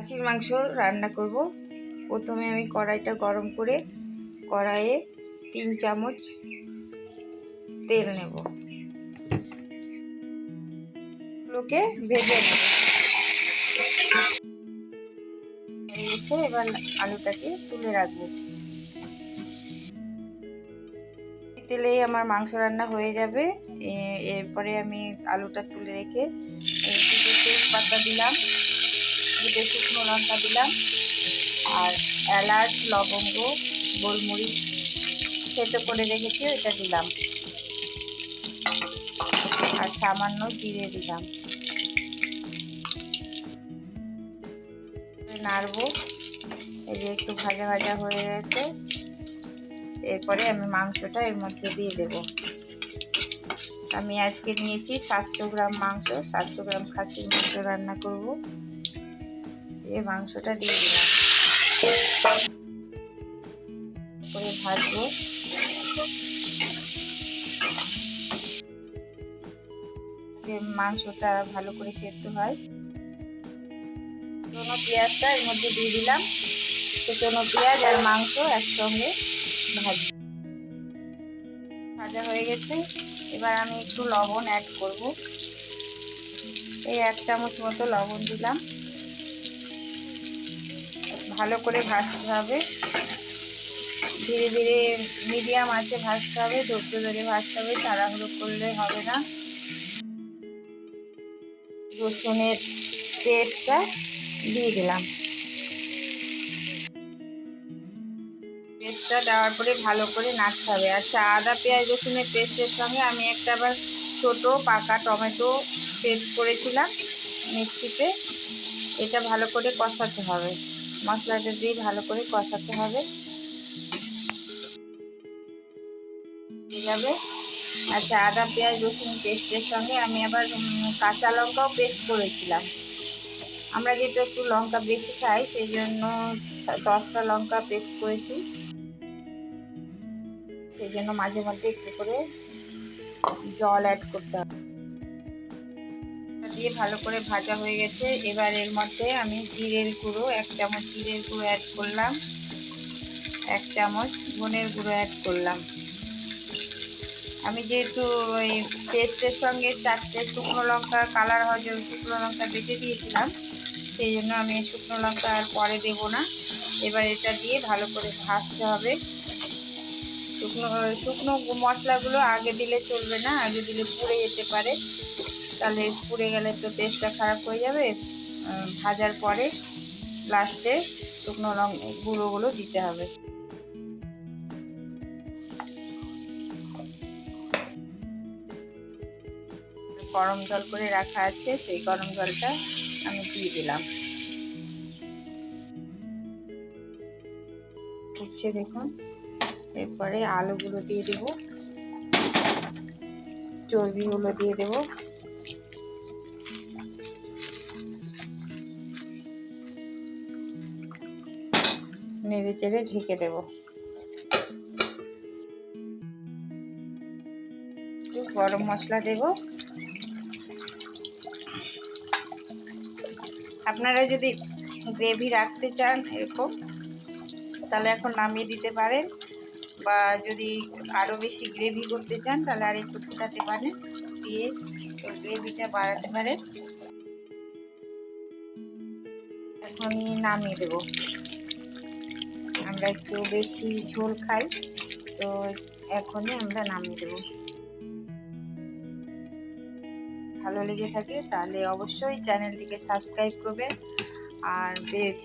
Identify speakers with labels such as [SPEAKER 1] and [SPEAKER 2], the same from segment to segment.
[SPEAKER 1] খাসির মাংস রান্না করব। প্রথমে আমি কড়াইটা গরম করে কড়াইয়ে তিন চামচ তেল নেব। গুলোকে ভেজে এবার আলুটাকে তুলে রাখব। তেলেই আমার মাংস রান্না হয়ে যাবে। এরপরে আমি আলুটা তুলে রেখে তেজপাতা দিলাম। দুটো শুকনো লঙ্কা দিলাম। আর এলাচ, লবঙ্গ, গোলমরিচ সেদ্ধ করে রেখেছি এটা দিলাম। আর সামান্য জিরে দিলাম। নাড়বো। এই যে একটু ভাজা ভাজা হয়ে গেছে। এরপরে আমি মাংসটা এর মধ্যে দিয়ে দেব। আমি আজকে নিয়েছি সাতশো গ্রাম মাংস, সাতশো গ্রাম খাসির মাংস রান্না করব। এই মাংসটা দিয়ে দিলাম। করে ভাজবো। যে মাংসটা ভালো করে সেদ্ধ হয়। শুকনো পেঁয়াজটা এর মধ্যে দিয়ে দিলাম। শুকনো পেঁয়াজ আর মাংস একসঙ্গে ভাজি। ভাজা হয়ে গেছে। এবার আমি একটু লবণ অ্যাড করব। এই এক চামচ মতো লবণ দিলাম। ভালো করে ভাজতে হবে। ধীরে ধীরে মিডিয়াম আছে ভাজতে হবে, ধৈর্য ধরে ভাজতে হবে, তাড়াহুড়ো করলে হবে না। রসুনের পেস্টটা দিয়ে দিলাম। পেস্টটা দেওয়ার পরে ভালো করে নাড়তে হবে। আচ্ছা আদা, পেঁয়াজ, রসুনের পেস্টের সঙ্গে আমি একটা আবার ছোট পাকা টমেটো পেস্ট করেছিলাম মিক্সিতে। এটা ভালো করে কষাতে হবে। মশলাটা দিয়ে ভালো করে কষাতে হবে। যাবে। আচ্ছা আদা, পেঁয়াজ, রসুন পেস্টের সঙ্গে আমি আবার কাঁচা লঙ্কাও পেস্ট করেছিলাম। আমরা যেহেতু একটু লঙ্কা বেশি খাই, সেই জন্য দশটা লঙ্কা পেস্ট করেছি। সেই জন্য মাঝে মধ্যে একটু করে জল অ্যাড করতে হবে। দিয়ে ভালো করে ভাজা হয়ে গেছে। এবার এর মধ্যে আমি জিরের গুঁড়ো, এক চামচ জিরের গুঁড়ো অ্যাড করলাম। এক চামচ ধনের গুঁড়ো অ্যাড করলাম। আমি যেহেতু ওই পেস্টের সঙ্গে চারটে শুকনো লঙ্কা কালার হওয়ার জন্য শুকনো লঙ্কা বেটে দিয়েছিলাম, সেই জন্য আমি শুকনো লঙ্কা আর পরে দেবো না। এবার এটা দিয়ে ভালো করে ভাজতে হবে। শুকনো শুকনো মশলাগুলো আগে দিলে চলবে না, আগে দিলে পুড়ে যেতে পারে। তাহলে পুড়ে গেলে তো টেস্টটা খারাপ হয়ে যাবে। ভাজার পরে লাস্টে শুকনো লঙ্কা গুঁড়োগুলো দিতে হবে। গরম জল করে রাখা আছে, সেই গরম জলটা আমি দিয়ে দিলাম। ফুটছে দেখুন। এরপরে আলুগুলো দিয়ে দেব। চর্বিগুলো দিয়ে দেব। নেড়ে চেড়ে ঢেকে দেব। গরম মশলা দেব। আপনারা যদি গ্রেভি রাখতে চান এরকম, তাহলে এখন নামিয়ে দিতে পারেন। বা যদি আরও বেশি গ্রেভি করতে চান, তাহলে আর একটু ফুটাতে পারেন। দিয়ে গ্রেভিটা বাড়াতে পারেন। এখন নামিয়ে দেব। আমরা একটু বেশি ঝোল খাই। তো এখনই আমরা নামিয়ে দেব। ভালো লেগে থাকে তাহলে অবশ্যই চ্যানেলটিকে সাবস্ক্রাইব করবেন আর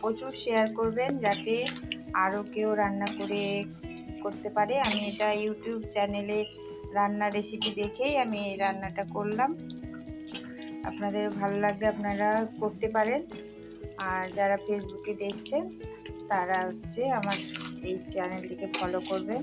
[SPEAKER 1] প্রচুর শেয়ার করবেন যাতে আরও কেউ রান্না করে, করতে পারে। আমি এটা ইউটিউব চ্যানেলে রান্নার রেসিপি দেখেই আমি এই রান্নাটা করলাম। আপনাদের ভালো লাগলে আপনারা করতে পারেন। আর যারা ফেসবুকে দেখছেন তারা হচ্ছে আমার এই চ্যানেলটিকে ফলো করবেন